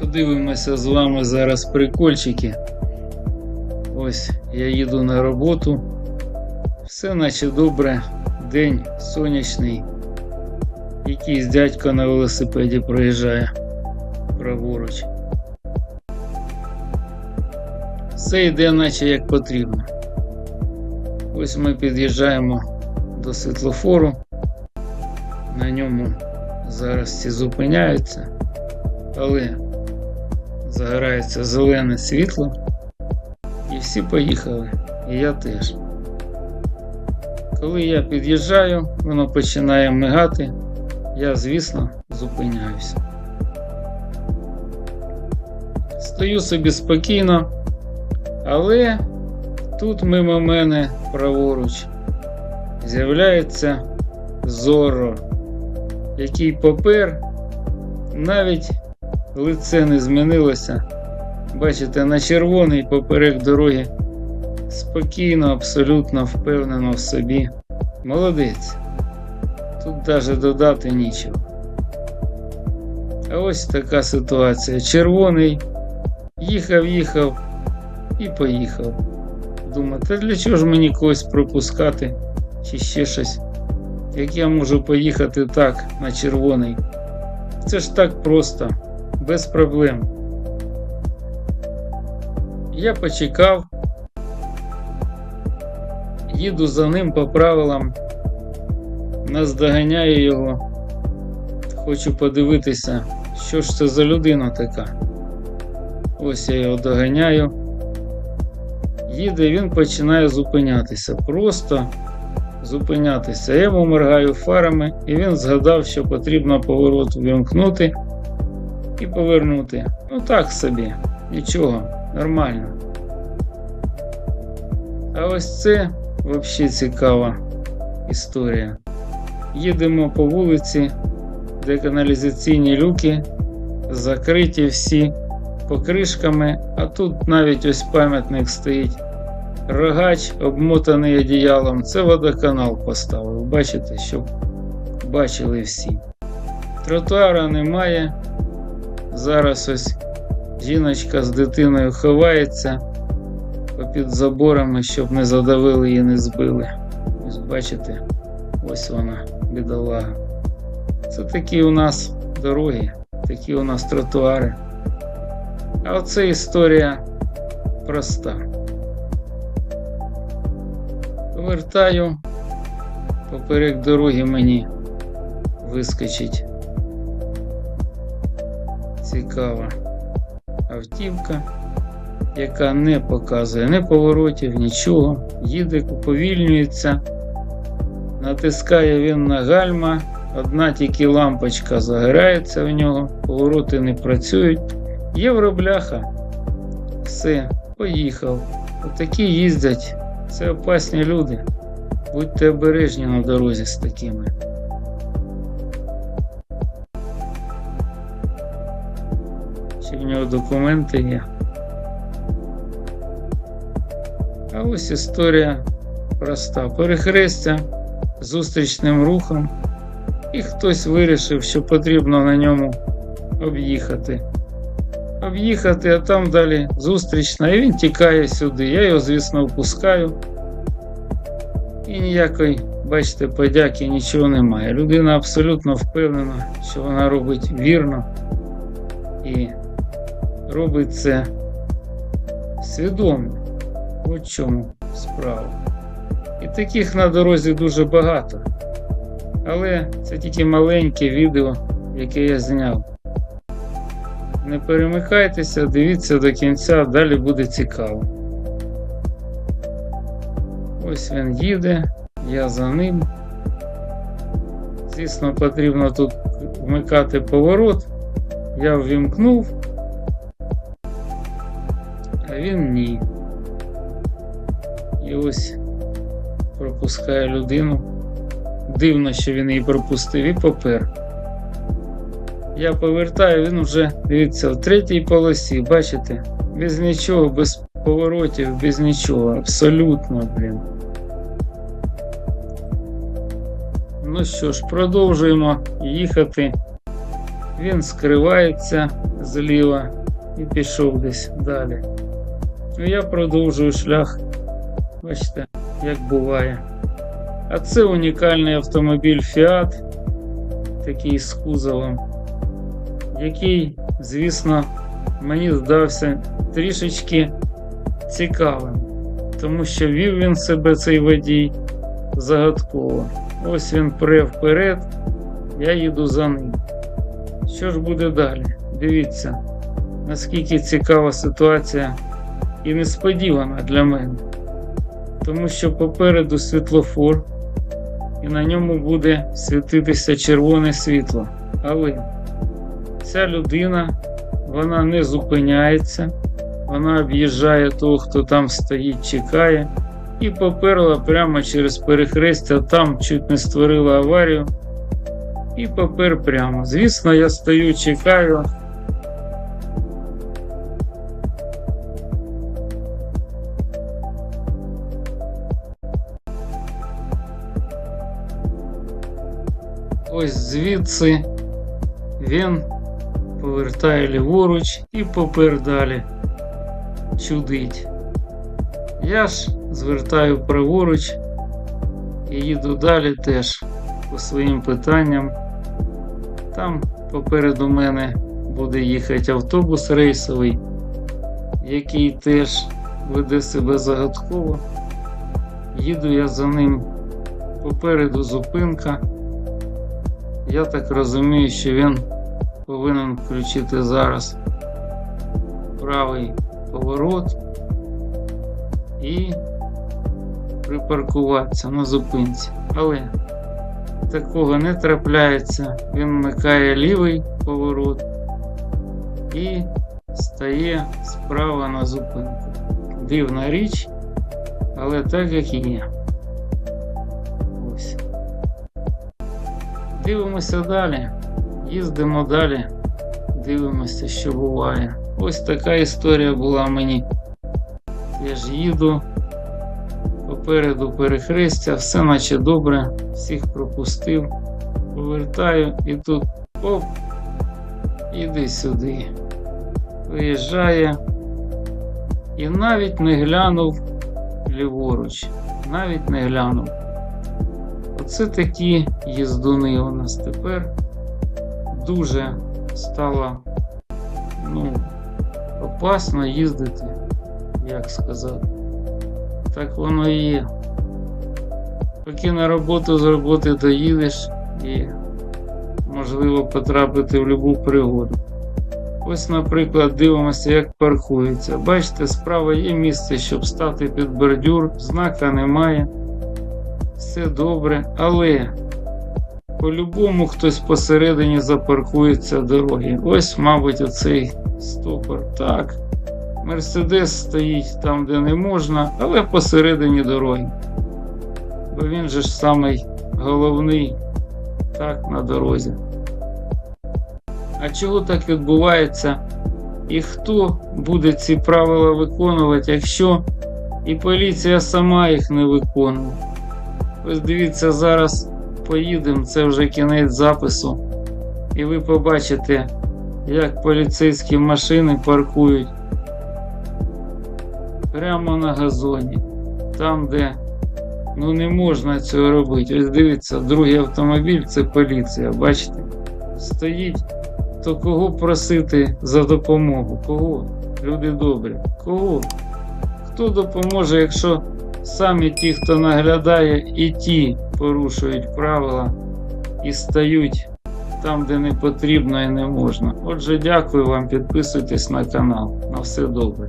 Подивимося з вами зараз прикольчики. Ось я їду на роботу. Все наче добре. День сонячний. Якийсь дядько на велосипеді проїжджає праворуч. Все йде наче як потрібно. Ось ми під'їжджаємо до світлофору. На ньому зараз всі зупиняються, але загорається зелене світло, і всі поїхали, і я теж. Коли я під'їжджаю, воно починає мигати, я, звісно, зупиняюся. Стою собі спокійно, але тут мимо мене праворуч з'являється Зорро, який попер, навіть лице не змінилося. Бачите, на червоний поперек дороги спокійно, абсолютно впевнено в собі. Молодець. Тут навіть додати нічого. А ось така ситуація. Червоний їхав, їхав і поїхав. Думаю, та для чого ж мені когось пропускати чи ще щось? Як я можу поїхати так на червоний? Це ж так просто, без проблем. Я почекав, їду за ним по правилам, наздоганяю його. Хочу подивитися, що ж це за людина така. Ось я його доганяю. Їде, він починає зупинятися. Просто зупинятися. Я йому моргаю фарами, і він згадав, що потрібно поворот вимкнути і повернути. Ну так собі, нічого, нормально. А ось це взагалі цікава історія. Їдемо по вулиці, де каналізаційні люки закриті всі покришками, а тут навіть ось пам'ятник стоїть. Рогач обмотаний одіялом, це водоканал поставив. Бачите, щоб бачили всі. Тротуара немає. Зараз ось жіночка з дитиною ховається попід заборами, щоб не задавили і не збили. Ось бачите, ось вона, бідолага. Це такі у нас дороги, такі у нас тротуари. А оце історія проста. Повертаю, поперек дороги мені вискочить цікава автівка, яка не показує ні поворотів, нічого, їде, повільнюється, натискає він на гальма, одна тільки лампочка загорається в нього, повороти не працюють. Євробляха. Все, поїхав. Отакі їздять. Це опасні люди. Будьте обережні на дорозі з такими. Чи в нього документи є? А ось історія проста. Перехрестя зустрічним рухом, і хтось вирішив, що потрібно на ньому об'їхати. Об'їхати, а там далі зустрічна, і він тікає сюди. Я його, звісно, впускаю. І ніякої, бачите, подяки нічого немає. Людина абсолютно впевнена, що вона робить вірно і робить це свідомо. От чому справа. І таких на дорозі дуже багато. Але це тільки маленьке відео, яке я зняв. Не перемикайтеся, дивіться до кінця, далі буде цікаво. Ось він їде, я за ним. Звісно, потрібно тут вмикати поворот. Я ввімкнув, він ні. І ось пропускає людину. Дивно, що він її пропустив і попер. Я повертаю, він вже, дивіться, в третій полосі, бачите? Без нічого, без поворотів, без нічого. Абсолютно, блін. Ну що ж, продовжуємо їхати Він скривається зліва і пішов десь далі. Ну, Я продовжую шлях. Бачите, як буває. А це унікальний автомобіль Fiat, такий з кузовом, який, звісно, мені здався трішечки цікавим, тому що вів він себе цей водій загадково. Ось він пре вперед, я їду за ним. Що ж буде далі? Дивіться, наскільки цікава ситуація і несподівана для мене. Тому що попереду світлофор, і на ньому буде світитися червоне світло. Але ця людина вона не зупиняється, вона об'їжджає того, хто там стоїть, чекає, і поперла прямо через перехрестя, там чуть не створила аварію. І попер прямо. Звісно, я стою, чекаю. Ось звідси він повертає ліворуч і попер далі. Чудить. Я ж звертаю праворуч і їду далі теж по своїм питанням. Там попереду мене буде їхати автобус рейсовий, який теж веде себе загадково. Їду я за ним попереду зупинка. Я так розумію, що він повинен включити зараз правий поворот і припаркуватися на зупинці. Але такого не трапляється. Він вмикає лівий поворот і стає справа на зупинку. Дивна річ, але так як і є. Дивимося далі. Їздимо далі. Дивимося, що буває. Ось така історія була мені. Я ж їду. Попереду перехрестя, все наче добре, всіх пропустив, повертаю і тут оп, іди сюди. Виїжджає і навіть не глянув ліворуч, навіть не глянув. Оце такі їздуни у нас тепер дуже стало ну, опасно їздити, як сказати. Так воно і є. Поки на роботу з роботи доїдеш і можливо потрапити в будь-яку пригоду. Ось, наприклад, дивимося, як паркується. Бачите, справа є місце, щоб стати під бордюр, знака немає. Все добре, але по-любому хтось посередині запаркується дороги. Ось, мабуть, оцей стопор. Так. Мерседес стоїть там, де не можна, але посередині дороги. Бо він же ж самий головний так, на дорозі. А чого так відбувається? І хто буде ці правила виконувати, якщо і поліція сама їх не виконує? Ось дивіться, зараз поїдемо, це вже кінець запису. І ви побачите, як поліцейські машини паркують прямо на газоні, там, де ну не можна цього робити. Ось дивіться, другий автомобіль це поліція. Бачите? Стоїть, то кого просити за допомогу? Кого? Люди добрі. Кого? Хто допоможе, якщо самі ті, хто наглядає, і ті порушують правила і стають там, де не потрібно і не можна. Отже, дякую вам, підписуйтесь на канал. На все добре.